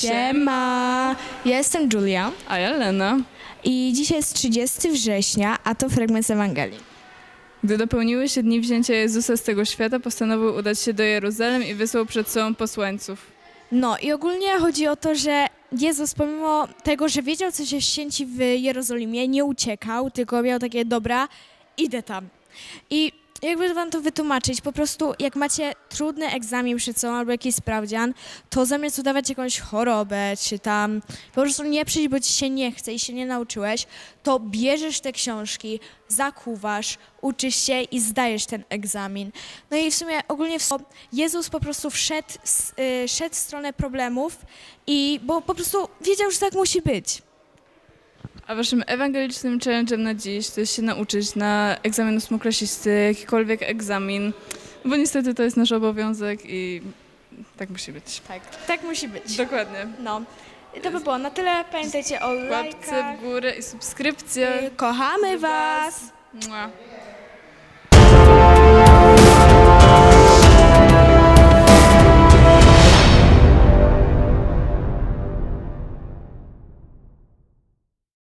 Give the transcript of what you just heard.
Siema! Ja jestem Julia A ja Lena. i dzisiaj jest 30 września, a to fragment z Ewangelii. Gdy dopełniły się dni wzięcia Jezusa z tego świata, postanowił udać się do Jeruzalem i wysłał przed sobą posłańców. No i ogólnie chodzi o to, że Jezus pomimo tego, że wiedział, co się święci w Jerozolimie, nie uciekał, tylko miał takie, dobra, idę tam. I jakby wam to wytłumaczyć, po prostu jak macie trudny egzamin przed sobą albo jakiś sprawdzian, to zamiast udawać jakąś chorobę, czy tam po prostu nie przyjść, bo ci się nie chce i się nie nauczyłeś, to bierzesz te książki, zakuwasz, uczysz się i zdajesz ten egzamin. No i w sumie ogólnie w, Jezus po prostu wszedł, y, szedł w stronę problemów i bo po prostu wiedział, że tak musi być. A waszym ewangelicznym challenge'em na dziś to jest się nauczyć na egzamin ósmoklasisty, jakikolwiek egzamin, bo niestety to jest nasz obowiązek i tak musi być. Tak, tak musi być. Dokładnie. No. I to by było na tyle. Pamiętajcie o Łapce lajkach. w górę i subskrypcja. Y, Kochamy was! Mua.